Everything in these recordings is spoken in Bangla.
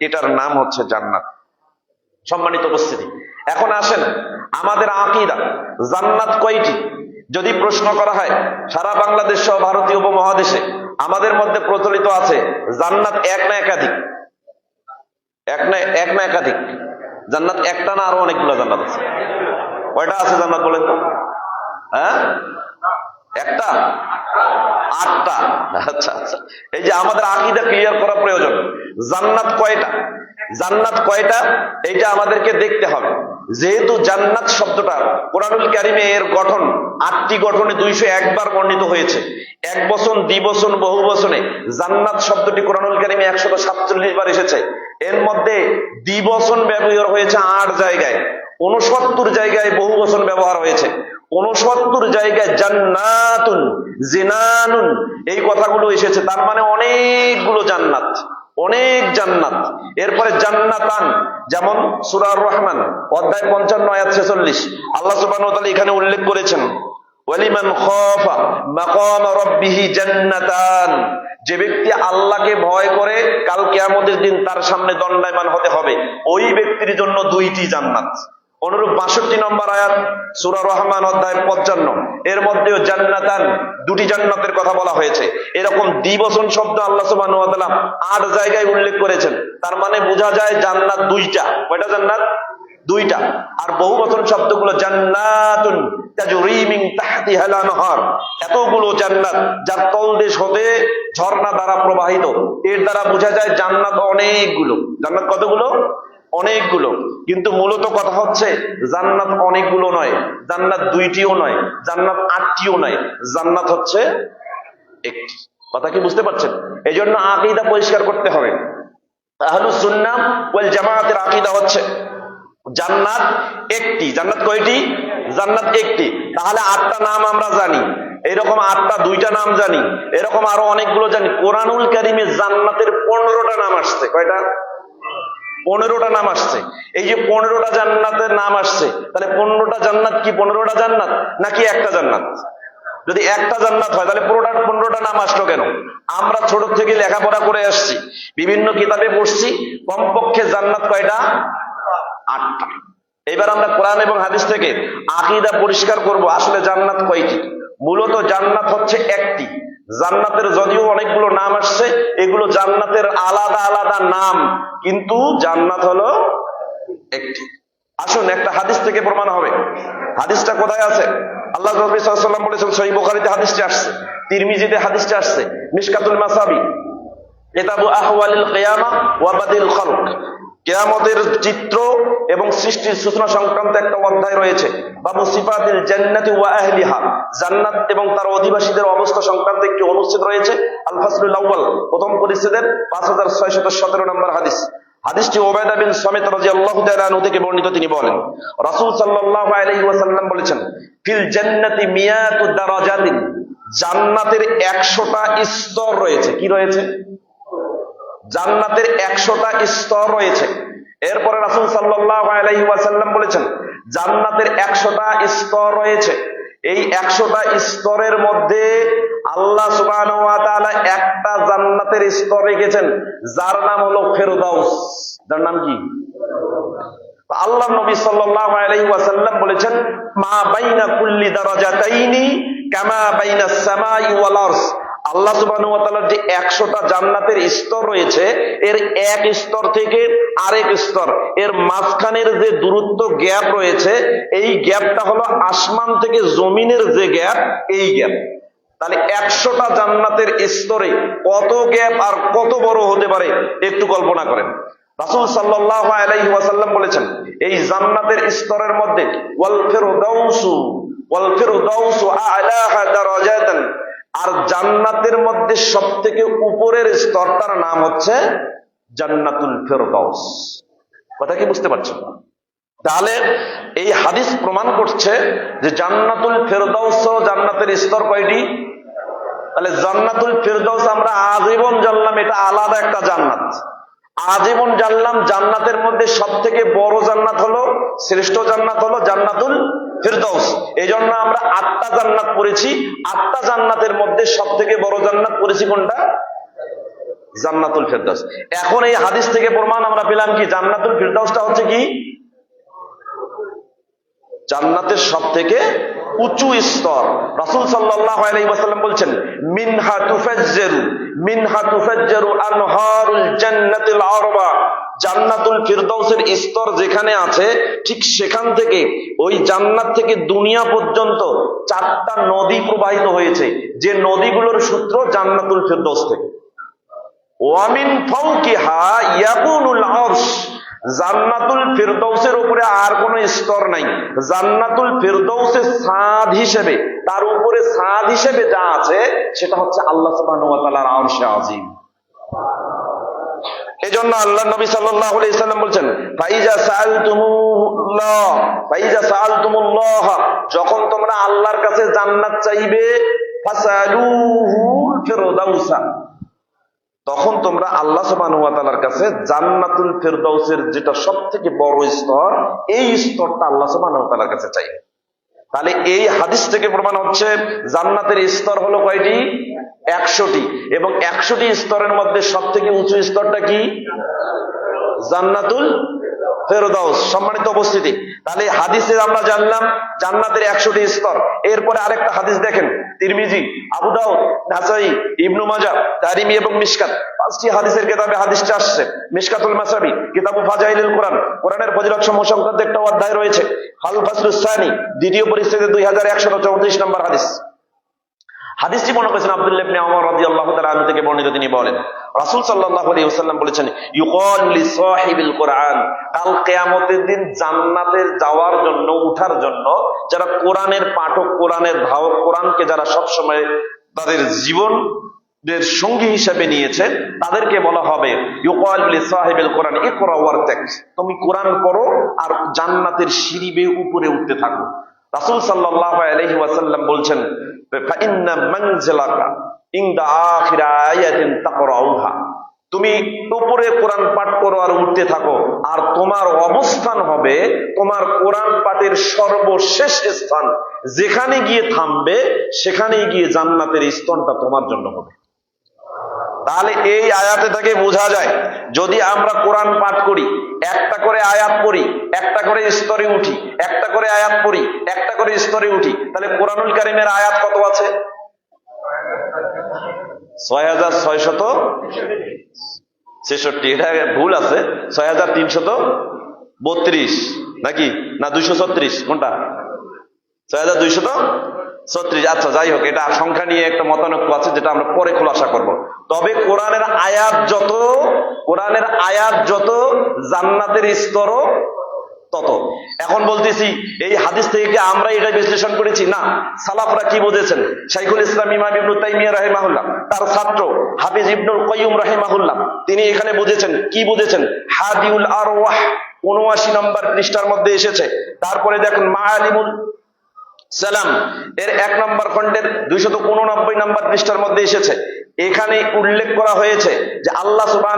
এটার নাম হচ্ছে জান্নাত। সম্মানিত উপস্থিতি। এখন আসেন আমাদের আকিদা। জান্নাত কয়টি? যদি প্রশ্ন করা হয়, সারা বাংলাদেশ সহ ভারতীয় উপমহাদেশে আমাদের মধ্যে প্রচলিত আছে জান্নাত এক না একাধিক? এক না এক না একাধিক? জান্নাত একটা না আরও অনেকগুলো জান্নাত আছে? কয়টা আছে জান্নাত বলেন তো? হ্যাঁ? একটা? আটটা। আচ্ছা আচ্ছা। এই যে আমাদের আকিদা ক্লিয়ার করা প্রয়োজন। জান্নাত কয়টা? জান্নাত কয়টা? এইটা আমাদেরকে দেখতে হবে। যেহেতু জান্নাত শব্দটা কোরআনুল কারিমে এর গঠন আটটি গঠনে দুইশো একবার বর্ণিত হয়েছে। এক বছর দ্বিবচন বহু বচনে। জান্নাত শব্দটি কোরআনুল কারিমে একশত সাতচল্লিশ বার এসেছে। এর মধ্যে দ্বিবচন ব্যবহার হয়েছে আট জায়গায়। উনসত্তর জায়গায় বহু বচন ব্যবহার হয়েছে। উনসত্তর জায়গায় জান্নাতুন, জিনানুন, এই কথাগুলো এসেছে। তার মানে অনেকগুলো জান্নাত, অনেক জান্নাত। এরপরে জান্নাতান, যেমন সুরার রহমান, অধ্যায় পঞ্চান্ন, আয়াত ছেচল্লিশ। আল্লাহ সুবাহ এখানে উল্লেখ করেছেন, ওয়ালিমান খফা মাকাম রাব্বিহি জান্নাতান। যে ব্যক্তি আল্লাহকে ভয় করে, কাল কিয়ামতের দিন তার সামনে দণ্ডায়মান হতে হবে। ওই ব্যক্তির জন্য দুইটি জান্নাত। অনুরূপ বাষট্টি নম্বর আয়াত, সুরা রহমান অধ্যায় পঞ্চান্ন। এর মধ্যেও জান্নাতান দুটি জান্নাতের কথা বলা হয়েছে। এরকম দ্বিবচন শব্দ আল্লাহ সুবাহ আট জায়গায় উল্লেখ করেছেন। তার মানে বোঝা যায় জান্নাত দুইটা। কয়টা জান্নাত? দুইটা। আর বহু বচন শব্দগুলো জান্নাতুন এতগুলো জান্নাত যার তলদেশ হতে ঝর্ণা দ্বারা প্রবাহিত। এর দ্বারা বোঝা যায় জান্নাত অনেকগুলো। জান্নাত কতগুলো? অনেকগুলো। কিন্তু মূলত কথা হচ্ছে, জান্নাত অনেকগুলো নয়, জান্নাত দুইটিও নয়, জান্নাত আটটিও নয়, জান্নাত হচ্ছে একটি। কথা কি বুঝতে পারছেন? এই জন্য আকিদা পরিষ্কার করতে হবে। আকিদা হচ্ছে, জান্নাত একটি। জান্নাত কয়টি? জান্নাত একটি। তাহলে আটটা নাম আমরা জানি, এরকম আটটা, দুইটা নাম জানি, এরকম আরও অনেকগুলো জানি। কোরআনুল কারিমে জান্নাতের পনেরোটা নাম আসছে, কয়টা? পনেরোটা নাম আসছে। এই যে পনেরোটা জান্নাতের নাম আসছে, তাহলে পনেরোটা জান্নাত কি পনেরোটা জান্নাত নাকি একটা জান্নাত? যদি একটা জান্নাত হয়, তাহলে পুরোটা পনেরোটা নাম আসলো কেন? আমরা ছোট থেকে লেখাপড়া করে আসছি। বিভিন্ন কিতাবে পড়ছি, কমপক্ষে জান্নাত কয়টা? আটটা। এবার আমরা কোরআন এবং হাদিস থেকে আকিদা পরিষ্কার করব, আসলে জান্নাত কয়টি? মূলত জান্নাত হচ্ছে একটি। জান্নাতের যদিও অনেকগুলো নাম আসছে, এগুলো জান্নাতের আলাদা আলাদা নাম, কিন্তু জান্নাত হলো একটি। আসুন, একটা হাদিস থেকে প্রমাণ হবে। হাদিসটা কোথায় আছে? আল্লাহ নবী বলেছেন সহি বোখারিতে হাদিসটি আসছে, তিরমিজিতে হাদিসটি আসছে, মিশকাতুল মাসাবি। কিতাবু আহওয়ালিল কিয়ামা ওয়া বাদিল কেয়ামতের চিত্র এবং সৃষ্টির সূচনা সংক্রান্ত একটা অধ্যায় রয়েছে। বাবু সিফাতিল জান্নাতি ওয়া আহলিহা। জান্নাত এবং তার অধিবাসীদের অবস্থা সংক্রান্ত একটি অনুচ্ছেদ রয়েছে আল ফাসলুল আউয়াল, প্রথম পরিচ্ছেদের 5617 নম্বর হাদিস। হাদিসটি ওবায়দা বিন সামিত রাদিয়াল্লাহু তাআলা আনহু থেকে বর্ণিত, তিনি বলেন, রাসূল সাল্লাল্লাহু আলাইহি ওয়াসাল্লাম বলেছেন, ফিল জান্নাতি মিয়াতু দারাজাতিন। জান্নাতের 100টা স্তর রয়েছে। কি রয়েছে? জান্নাতের একশোটা স্তর রয়েছে। এরপরে রাসুল ওয়াসাল্লাম বলেছেন, জান্নাতের একশোটা স্তর রয়েছে। এই একশোটা স্তরের মধ্যে আল্লাহ সুবাহ একটা জান্নাতের স্তর রেখেছেন, যার নাম হলো ফেরুদাউস। যার নাম কি? আল্লাহ নবী সাল্লাহ বলেছেন, মা বাইনা কুল্লি দারাজাতাইনি কামা বাইনা সামাই ওয়াল আল্লাহ সুবাহ যে একশোটা জান্নাতের স্তর রয়েছে, এর এক স্তর থেকে আরেক স্তর, এর মাঝখানের যে দূরত্ব গ্যাপ রয়েছে, এই গ্যাপটা হলো আসমান থেকে জমিনের যে গ্যাপ, এই গ্যাপ। তাহলে একশোটা জান্নাতের স্তরে কত গ্যাপ আর কত বড় হতে পারে, একটু কল্পনা করেন। রাসুল সাল্লাহ আলাইহি বলেছেন, এই জান্নাতের স্তরের মধ্যে, ওয়াল ফিরদাউসু ওয়াল ফিরদাউসু আলাহা দারাজাতান আর জান্নাতের মধ্যে সব থেকে উপরের স্তরটার নাম হচ্ছে জান্নাতুল ফেরদাউস। কথা কি বুঝতে পারছ? তাহলে এই হাদিস প্রমাণ করছে যে জান্নাতুল ফেরদাউস জান্নাতের স্তর কয়টি? তাহলে জান্নাতুল ফেরদাউস আমরা আজীবন জানলাম এটা আলাদা একটা জান্নাত। আজীবন জানলাম জান্নাতের মধ্যে সব থেকে বড় জান্নাত হলো, শ্রেষ্ঠ জান্নাত হলো জান্নাতুল ফিরদৌস এই জন্য আমরা আত্মা জান্নাত পড়েছি। আত্মা জান্নাতের মধ্যে সব থেকে বড় জান্নাত পড়েছি কোনটা? জান্নাতুল ফেরদাস এখন এই হাদিস থেকে প্রমাণ আমরা পেলাম কি জান্নাতুল ফেরদাউসটা হচ্ছে কি? জান্নাতের সব থেকে উঁচু স্তর। রাসূল ওয়াসাল্লাম বলছেন, মিনহা তুফাজ্জারু মিনহা তুফাজ্জারু আনহারুল জান্নাতিল আরবা। জান্নাতুল ফিরদাউসের স্তর যেখানে আছে, ঠিক সেখান থেকে, ওই জান্নাত থেকে দুনিয়া পর্যন্ত চারটা নদী প্রবাহিত হয়েছে। যে নদীগুলোর সূত্র জান্নাতুল ফিরদাউস থেকে। ওয়ামিন ফাউকিহা ইয়াকুনুল আরশ। জান্নাতুল ফিরদৌসের উপরে আর কোন স্তর নাই। জান্নাতুল ফিরদৌসের সাদ হিসেবে, তার উপরে সাদ হিসেবে যা আছে, সেটা হচ্ছে আল্লাহ আরশে আজিম এজন্য আল্লাহ নবী সাল্লাম বলছেন যখন তোমরা আল্লাহর কাছে জান্নাত চাইবে তখন তোমরা আল্লাহ সুবাহর কাছে জান্নাতুল ফেরদৌসের যেটা সব থেকে বড় স্তর, এই স্তরটা আল্লাহ সুবাহর কাছে চাই তাহলে এই হাদিস থেকে প্রমাণ হচ্ছে জান্নাতের স্তর হলো কয়টি? একশোটি। এবং একশোটি স্তরের মধ্যে সব থেকে উঁচু স্তরটা কি? জান্নাতুল সম্মানিত উপস্থিতি। তাহলে হাদিসে আমরা জানলাম জান্নাতের একশোটি স্তর। এরপরে আরেকটা হাদিস দেখেন, তিরমিজি, আবু দাউদ, নাসাই, ইবনু মাজা তারিমি এবং মিশকাত। পাঁচটি হাদিসের কিতাবে হাদিসটা আসছে। মিশকাতুল মাসাবি, কিতাবু ফাজাইলুল কোরআন। কোরআনের ফজিলত সমূহ সংক্রান্ত একটা অধ্যায় রয়েছে। হাল ফাসলুস সানি, দ্বিতীয় পরিস্থিতি দুই হাজার একশো চৌত্রিশ নম্বর হাদিস। হাদিসটি মনে করেছেন আব্দুল্লাহ ইবনে ওমর রাদিয়াল্লাহু তাআলা থেকে বর্ণিত তিনি বলেন, রাসূল সাল্লাল্লাহু আলাইহি ওয়াসাল্লাম বলেছেন, ইউকাল লি কোরআন কাল কিয়ামতের দিন জান্নাতের যাওয়ার জন্য, উঠার জন্য যারা কোরআনের পাঠক, কোরআনের ধারক, কোরআনকে যারা সব সময় তাদের জীবন এর সঙ্গী হিসেবে নিয়েছে, তাদেরকে বলা হবে সাহিবিল কোরআন, ইকরা ওয়ারতাক তুমি কোরআন পড়ো আর জান্নাতের সিঁড়ি বেয়ে উপরে উঠতে থাকো। রাসূল সাল্লাল্লাহু আলাইহি ওয়াসাল্লাম বলছেন তুমি উপরে কোরআন পাঠ করো আর উঠতে থাকো, আর তোমার অবস্থান হবে তোমার কোরআন পাঠের সর্বশেষ স্থান। যেখানে গিয়ে থামবে সেখানে গিয়ে জান্নাতের স্তনটা তোমার জন্য হবে। তাহলে এই আয়াতে থেকে বোঝা যায়, যদি আমরা কোরআন পাঠ করি, একটা করে আয়াত পড়ি, একটা করে স্তরে উঠি, একটা করে আয়াত পড়ি, একটা করে স্তরে উঠি, তাহলে কোরআনুল কারিমের আয়াত কত আছে? ছয় হাজার ছয় শত ছেষট্টি, এটা ভুল আছে, ছয় হাজার তিনশত বত্রিশ, নাকি? না, দুইশো ছত্রিশ, কোনটা? ছয় হাজার দুইশত ছত্রিশ আচ্ছা যাই হোক, এটা সংখ্যা নিয়ে একটা মতানৈক্য আছে, যেটা আমরা পরে খোলাসা করব। তবে কোরআনের আয়াত যত, কোরআনের আয়াত যত, জান্নাতের স্তরও তত। এখন বলতেছি, এই হাদিস থেকে কি আমরা এটা বিশ্লেষণ করেছি? না। সালাফরা কি বুঝেছেন? শাইখুল ইসলাম ইমাম ইবনু তাইমিয়া রাহিমাহুল্লাহ, তার ছাত্র হাফিজ ইবনুল কয়ুম রাহিমাহুল্লাহ, তিনি এখানে বুঝেছেন। কি বুঝেছেন? হাদিউল আরওয়াহ উনআশি নম্বর পৃষ্ঠার মধ্যে এসেছে। তারপরে দেখুন, মাআলিমুল সালাম, এর এক নম্বর খণ্ডের দুইশত উননব্বই নম্বর পৃষ্ঠার মধ্যে এসেছে। এখানে উল্লেখ করা হয়েছে যে আল্লাহ সুবাহ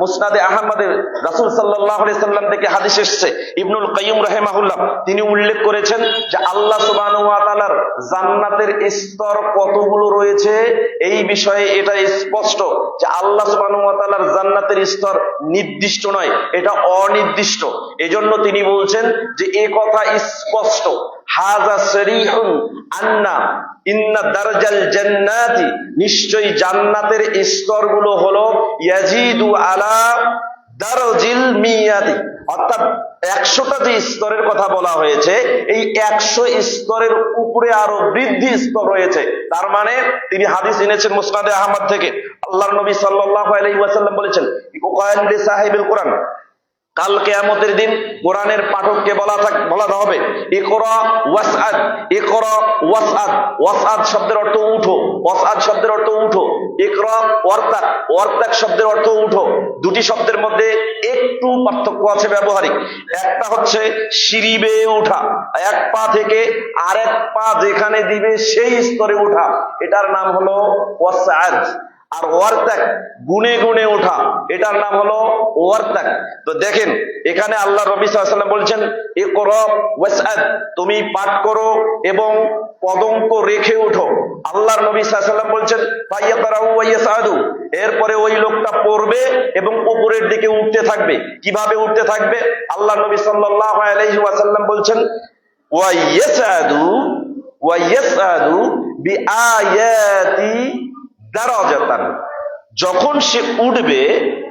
মুসনাদে আহমদের রাসুল সাল্লাহ সাল্লাম থেকে হাদিস এসছে। ইবনুল কাইম রাহেমাহুল্লাহ তিনি উল্লেখ করেছেন যে আল্লাহ সুবাহ জান্নাতের স্তর কতগুলো রয়েছে? এই বিষয়ে এটা স্পষ্ট যে আল্লাহ সুবাহ জান্নাতের স্তর নির্দিষ্ট নয়, এটা অনির্দিষ্ট। এজন্য তিনি বলছেন যে এ কথা স্পষ্ট। হাজা শরীহুন আন্না ইন্না দারজাল নিশ্চয়ই জান্নাতের হলো অর্থাৎ একশোটা যে স্তরের কথা বলা হয়েছে, এই একশো স্তরের উপরে আরও বৃদ্ধি স্তর রয়েছে। তার মানে তিনি হাদিস এনেছেন মুসনাদে আহমদ থেকে। আল্লাহর নবী আলাইহি ওয়াসাল্লাম বলেছেন ইকুকায়ান কোরআন। কাল কেয়ামতের দিন কোরআনের পাঠককে বলা থাক, বলা হবে, ইকরা ওয়াসআদ ইকরা ওয়াসআদ ওয়াসআদ শব্দের অর্থ উঠো, ওয়াসআদ শব্দের অর্থ উঠো, ইকরা ওয়ারতাক ওয়ারতাক শব্দের অর্থ উঠো, দুটি শব্দের মধ্যে একটু পার্থক্য আছে ব্যবহারিক, একটা হচ্ছে সিঁড়ি বেয়ে ওঠা এক পা থেকে আরেক পা যেখানে দিবে সেই স্তরে ওঠা এটার নাম হলো ওয়াসআদ। আর ওয়ার্তাক, গুনে গুনে ওঠা, এটার নাম হলো ওয়ার্তাক। তো দেখেন, এখানে আল্লাহ রবি সাল্লাম বলছেন এ করো তুমি পাঠ করো এবং পদঙ্ক রেখে ওঠো। আল্লাহর নবী সাল্লাম বলছেন ওয়াইয়াসাদু এরপরে ওই লোকটা পড়বে এবং উপরের দিকে উঠতে থাকবে। কীভাবে উঠতে থাকবে? আল্লাহ নবী সাল্লাল্লাহু আলাইহি ওয়াসাল্লাম বলছেন ওয়াইয়াসাদু ওয়াইয়াসাদু বিআয়াতি দারাজাতান যখন সে উঠবে,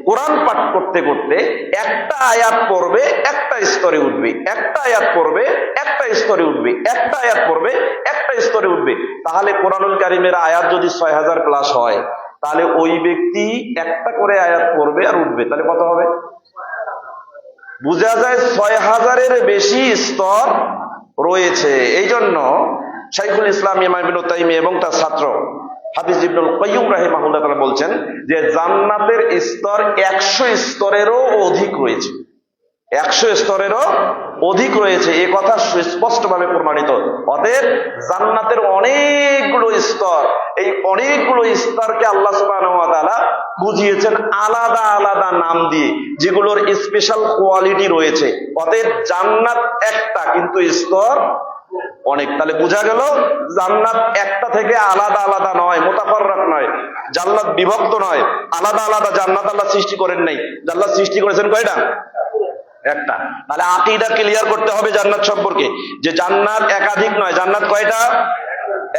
কোরআন পাঠ করতে করতে একটা আয়াত পড়বে, একটা স্তরে উঠবে, একটা আয়াত পড়বে, একটা স্তরে উঠবে, একটা আয়াত পড়বে, একটা স্তরে উঠবে। তাহলে কোরআনুল কারিমের আয়াত যদি ছয় হাজার প্লাস হয়, তাহলে ওই ব্যক্তি একটা করে আয়াত পড়বে আর উঠবে। তাহলে কত হবে? বোঝা যায় ছয় হাজারের বেশি স্তর রয়েছে। এই জন্য শাইখুল ইসলাম ইমাম ইবনে তাইমিয়া এবং তার ছাত্র হাফিজ ইবনুল কাইয়ুম রাহিমাহুল্লাহ তাআলা বলছেন যে জান্নাতের স্তর একশো স্তরেরও অধিক রয়েছে। একশো স্তরেরও অধিক রয়েছে। এ কথা সুস্পষ্টভাবে প্রমাণিত। অতএব জান্নাতের অনেকগুলো স্তর, এই অনেকগুলো স্তরকে আল্লাহ তাআলা বুঝিয়েছেন আলাদা আলাদা নাম দিয়ে, যেগুলোর স্পেশাল কোয়ালিটি রয়েছে। অতএব জান্নাত একটা, কিন্তু স্তর অনেক। তাহলে বোঝা গেল জান্নাত একটা থেকে আলাদা আলাদা নয়, মোতাফাররাক নয়। জান্নাত বিভক্ত নয়, আলাদা আলাদা জান্নাত আল্লাহ সৃষ্টি করেন নাই। জান্নাত সৃষ্টি করেছেন কয়টা? একটা। তাহলে আকিদা ক্লিয়ার করতে হবে জান্নাত সম্পর্কে, যে জান্নাত একাধিক নয়, জান্নাত কয়টা?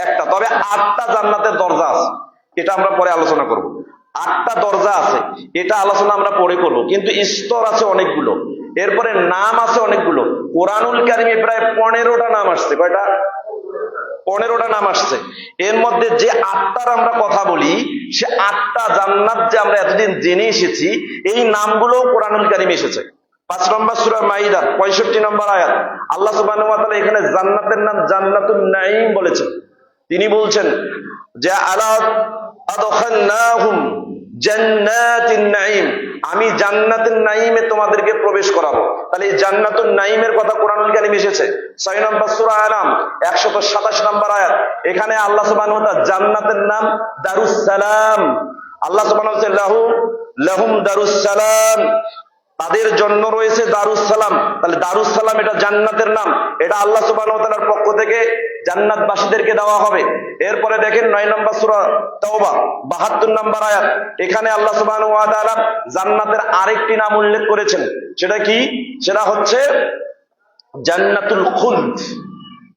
একটা। তবে আটটা জান্নাতের দরজা আছে, এটা আমরা পরে আলোচনা করব। আটটা দরজা আছে, এটা আলোচনা আমরা পরে করব। কিন্তু স্তর আছে অনেকগুলো। এরপরে নাম আছে অনেকগুলো। কোরআনুল কারিমে প্রায় পনেরোটা নাম আসছে। কয়টা? পনেরোটা নাম আসছে। এর মধ্যে যে আটটার আমরা কথা বলি, সে আটটা জান্নাত যে আমরা এতদিন জেনে এসেছি, এই নামগুলো কোরআনুল কারিমে এসেছে। পাঁচ নম্বর সুরা মাইদা পঁয়ষট্টি নম্বর আয়াত। আল্লাহ সুবাহ এখানে জান্নাতের নাম জান্নাতুল নাইম বলেছেন। তিনি বলছেন যে, আলা জান্নাতিন নাইম আমি জান্নাতুন নাইমে তোমাদেরকে প্রবেশ করাবো। তাহলে এই জান্নাতুন নাইমের কথা কোরআন কালি মিশেছে ছয় নম্বর সূরা আনাম 127 নম্বর আয়াত। এখানে আল্লাহ সুবান জান্নাতের নাম দারুস সালাম। আল্লাহ সুবান হচ্ছে লাহু, লাহুম দারুস সালাম। তাদের জন্য রয়েছে দারুস সালাম তাহলে দারুস সালাম এটা জান্নাতের নাম। এটা আল্লাহ সুবাহর পক্ষ থেকে জান্নাতবাসীদেরকে দেওয়া হবে। এরপরে দেখেন নয় নম্বর সুরা তওবা, বাহাত্তর নম্বর আয়াত। এখানে আল্লাহ সুবাহ জান্নাতের আরেকটি নাম উল্লেখ করেছেন। সেটা কি? সেটা হচ্ছে জান্নাতুল খুলদ।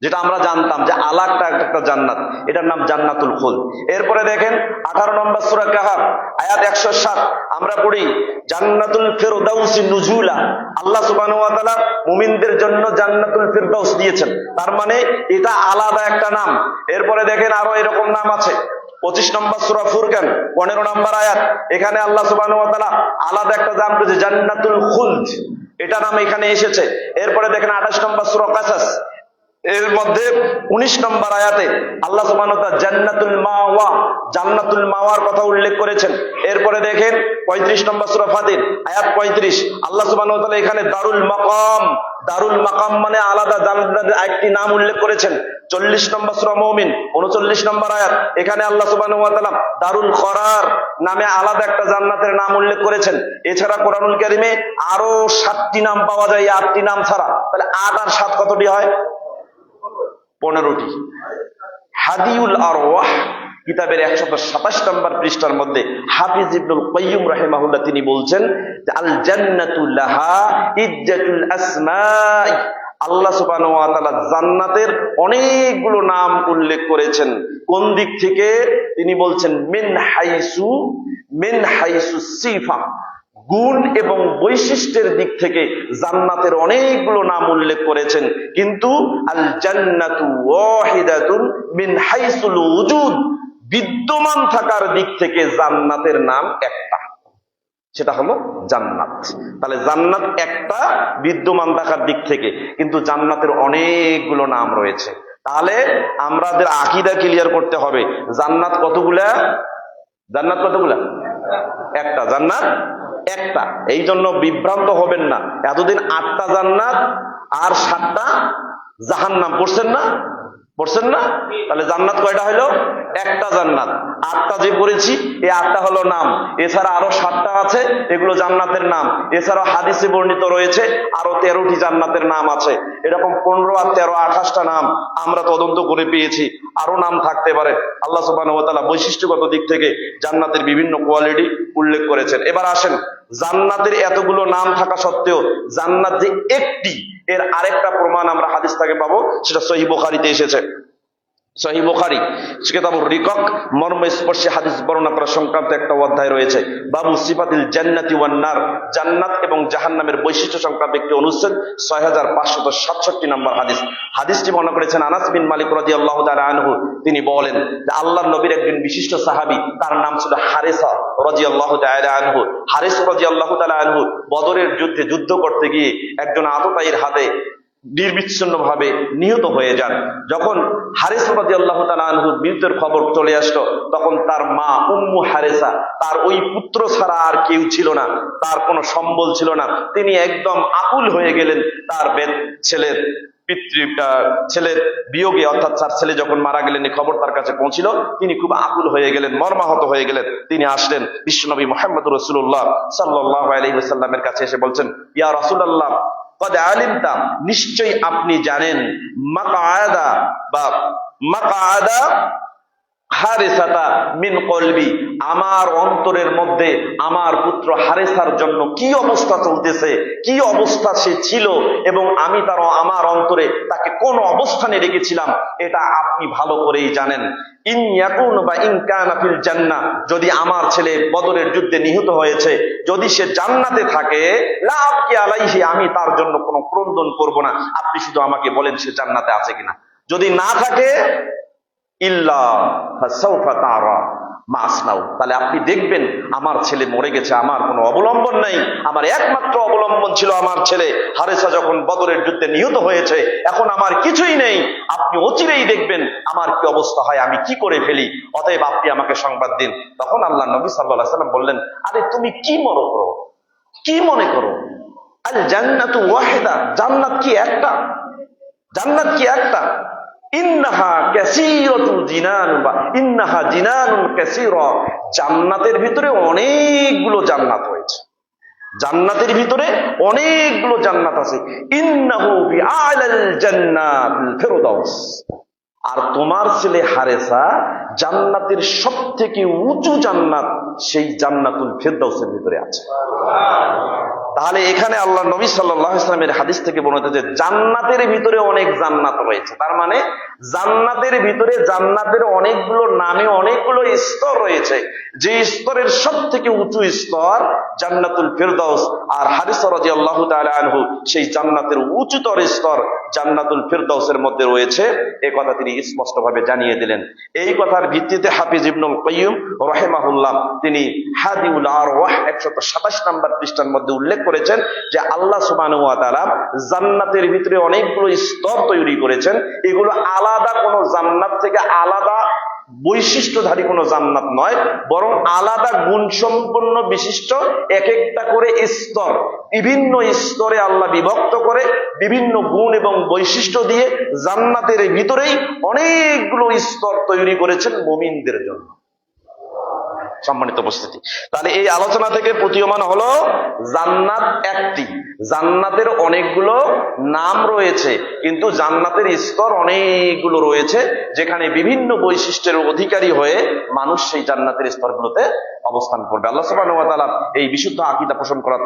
যেটা আমরা জানতাম যে আলাকটা একটা জান্নাত, এটার নাম জান্নাতুল খুল এরপরে দেখেন, আঠারো নম্বর সুরা কাহার আয়াত একশো সাত। আমরা পড়ি, জান্নাতুল ফেরদাউসি নুজুলা। আল্লাহ তাআলা মুমিনদের জন্য জান্নাতুল ফেরদাউস দিয়েছেন। তার মানে এটা আলাদা একটা নাম। এরপরে দেখেন আরও এরকম নাম আছে। পঁচিশ নম্বর সুরা ফুরকান, পনেরো নম্বর আয়াত। এখানে আল্লাহ ওয়া আলাদা একটা নাম করেছে, জান্নাতুল খুলদ। এটা নাম এখানে এসেছে। এরপরে দেখেন আঠাশ নম্বর সুরা কাসাস। এর মধ্যে ১৯ নম্বর আয়াতে আল্লাহ তাআলা জান্নাতুল মাওয়া, জান্নাতুল মাওয়ার কথা উল্লেখ করেছেন। এরপরে দেখেন ৩৫ নম্বর সূরা ফাতির, আয়াত ৩৫ আল্লাহ তাআলা এখানে দারুল মাকাম দারুল মাকাম মানে আলাদা জান্নাতের একটি নাম উল্লেখ করেছেন। ৪০ নম্বর সূরা মুমিন ৩৯ নম্বর আয়াত। এখানে আল্লাহ তাআলা দারুল করার নামে আলাদা একটা জান্নাতের নাম উল্লেখ করেছেন। এছাড়া কোরআনুল কারীমে আরও সাতটি নাম পাওয়া যায় আটটি নাম ছাড়া। তাহলে আট আর সাত কতটি হয়? পনেরোটি। হাদিউল আরওয়াহ, কিতাবের একশত সাতাশ নম্বর পৃষ্ঠার মধ্যে হাফিজ ইবনুল কাইয়ুম রাহিমাহুল্লাহ তিনি বলছেন আল জান্নাতুল লাহা ইজ্জাতুল আসমাই। আল্লাহ তাআলা জান্নাতের অনেকগুলো নাম উল্লেখ করেছেন। কোন দিক থেকে? তিনি বলছেন, মিন হাইসু মিন হাইসু সিফা। গুণ এবং বৈশিষ্ট্যের দিক থেকে জান্নাতের অনেকগুলো নাম উল্লেখ করেছেন। কিন্তু মিন হাইসুল বিদ্যমান থাকার দিক থেকে জান্নাতের নাম একটা। সেটা হলো জান্নাত। তাহলে জান্নাত একটা, বিদ্যমান থাকার দিক থেকে। কিন্তু জান্নাতের অনেকগুলো নাম রয়েছে। তাহলে আমাদের আকিদা ক্লিয়ার করতে হবে। জান্নাত কতগুলা? জান্নাত কতগুলা? একটা। জান্নাত একটা। এই জন্য বিভ্রান্ত হবেন না। এতদিন আটটা জান্নাত আর সাতটা জাহান নাম পড়ছেন না? পড়ছেন না? তাহলে জান্নাত কয়টা হলো? একটা জান্নাত। আটটা যে পড়েছি, এই আটটা হলো নাম। এছাড়া আরও সাতটা আছে, এগুলো জান্নাতের নাম। এছাড়া হাদিসে বর্ণিত রয়েছে, আরও তেরোটি জান্নাতের নাম আছে। এরকম পনেরো আর তেরো, আঠাশটা নাম আমরা তদন্ত করে পেয়েছি। আরও নাম থাকতে পারে। আল্লাহ সুবাহ বৈশিষ্ট্যগত দিক থেকে জান্নাতের বিভিন্ন কোয়ালিটি উল্লেখ করেছেন। এবার আসেন, জান্নাতের এতগুলো নাম থাকা সত্ত্বেও জান্নাত যে একটি, এর আরেকটা প্রমাণ আমরা হাদিস থেকে পাবো, সেটা সহি বোখারিতে এসেছে। সহি বোখারি কিতাবুর রিকক মর্ম স্পর্শী হাদিস বর্ণনা করা সংক্রান্ত একটা অধ্যায় রয়েছে। বাবু সিফাতিল জান্নাতি ওয়ান্নার জান্নাত এবং জাহান্নামের বৈশিষ্ট্য সংক্রান্ত একটি অনুচ্ছেদ ছয় হাজার পাঁচশত সাতষট্টি নম্বর হাদিস। হাদিসটি বর্ণনা করেছেন আনাস বিন মালিক রাজি আল্লাহ আনহু। তিনি বলেন যে আল্লাহ নবীর একজন বিশিষ্ট সাহাবী, তার নাম ছিল হারেসা রাজি আল্লাহ আনহু। হারেস রাজি আল্লাহ আনহু বদরের যুদ্ধে যুদ্ধ করতে গিয়ে একজন আততায়ীর হাতে নির্বিচ্ছিন্ন ভাবে নিহত হয়ে যান। যখন হারিস রাজি আল্লাহ আনহুর মৃত্যুর খবর চলে আসলো, তখন তার মা উম্মু হারেসা, তার ওই পুত্র ছাড়া আর কেউ ছিল না, তার কোনো সম্বল ছিল না। তিনি একদম আকুল হয়ে গেলেন। তার ছেলের পিতৃ ছেলের বিয়োগে, অর্থাৎ তার ছেলে যখন মারা গেলেন এই খবর তার কাছে পৌঁছিল। তিনি খুব আকুল হয়ে গেলেন, মর্মাহত হয়ে গেলেন। তিনি আসলেন বিশ্বনবী মোহাম্মদ রসুল্লাহ সাল্লাহ আলহিসাল্লামের কাছে এসে বলছেন, ইয়া রসুল্লাহ কদ নিশ্চয়ই আপনি জানেন মাকায়দা বা মাকায়দা হারেসাতা মিন কলবি। আমার অন্তরের মধ্যে আমার পুত্র হারেসার জন্য কি অবস্থা চলতেছে, কি অবস্থা সে ছিল এবং আমি তার, আমার অন্তরে তাকে কোন অবস্থানে রেখেছিলাম, এটা আপনি ভালো করেই জানেন। ইন বা ইন জান্নাহ, যদি আমার ছেলে বদরের যুদ্ধে নিহত হয়েছে, যদি সে জান্নাতে থাকে, লাভ কি আলাইহি, আমি তার জন্য কোনো ক্রন্দন করব না। আপনি শুধু আমাকে বলেন সে জান্নাতে আছে কিনা। যদি না থাকে তাহলে আপনি দেখবেন আমার ছেলে মরে গেছে, আমার কোনো অবলম্বন নাই। আমার একমাত্র অবলম্বন ছিল আমার ছেলে। হারেসা যখন বদরের যুদ্ধে নিহত হয়েছে, এখন আমার কিছুই নেই। আপনি অচিরেই দেখবেন আমার কি অবস্থা হয়, আমি কি করে ফেলি। অতএব আপনি আমাকে সংবাদ দিন। তখন আল্লাহ নবী সাল্লাহ সাল্লাম বললেন, আরে তুমি কি মনে করো? কি মনে করো? আরে জান্নাতু ওয়াহেদা, জান্নাত কি একটা? জান্নাত কি একটা? জান্নাতের ভিতরে অনেকগুলো জান্নাত রয়েছে। জান্নাতের ভিতরে অনেকগুলো জান্নাত আছে। আর তোমার ছেলে হারেসা জান্নাতের সব থেকে উঁচু জান্নাত সেই জান্নাতুল ফেরদাউসের ভিতরে আছে। তাহলে এখানে আল্লাহ নবী সাল্লাহ ইসলামের হাদিস থেকে বর্ণিত যে জান্নাতের ভিতরে অনেক জান্নাত রয়েছে, তার মানে জান্নাতের ভিতরে জান্নাতের অনেকগুলো নামে অনেকগুলো স্তর রয়েছে। যে স্তরের সব থেকে উঁচু স্তর জান্নাতুল ফেরদাউস, আর হারিস রাজি আল্লাহ আনহু সেই জান্নাতের উঁচুতর স্তর জান্নাতুল ফেরদাউসের মধ্যে রয়েছে। এ কথা তিনি স্পষ্টভাবে জানিয়ে দিলেন। এই কথার ভিত্তিতে হাফিজ ইবনুল কাইয়ুম রহেমাহুল্লাহ তিনি হাদিউল আর ওয়াহ একশত সাতাশ নাম্বার পৃষ্ঠার মধ্যে উল্লেখ করেছেন যে আল্লাহ সুবান জান্নাতের ভিতরে অনেকগুলো স্তর তৈরি করেছেন। এগুলো আলাদা কোনো জান্নাত থেকে আলাদা বৈশিষ্ট্যধারী কোনো জান্নাত নয়, বরং আলাদা গুণসম্পন্ন বিশিষ্ট এক একটা করে স্তর। বিভিন্ন স্তরে আল্লাহ বিভক্ত করে বিভিন্ন গুণ এবং বৈশিষ্ট্য দিয়ে জান্নাতের ভিতরেই অনেকগুলো স্তর তৈরি করেছেন মুমিনদের জন্য। সম্মানিত উপস্থিতি। তাহলে এই আলোচনা থেকে প্রতীয়মান হলো জান্নাত একটি। জান্নাতের অনেকগুলো নাম রয়েছে, কিন্তু জান্নাতের স্তর অনেকগুলো রয়েছে, যেখানে বিভিন্ন বৈশিষ্ট্যের অধিকারী হয়ে মানুষ সেই জান্নাতের স্তরগুলোতে অবস্থান করবে। আল্লাহ তাআলা এই বিশুদ্ধ আকীদা পোষণ করা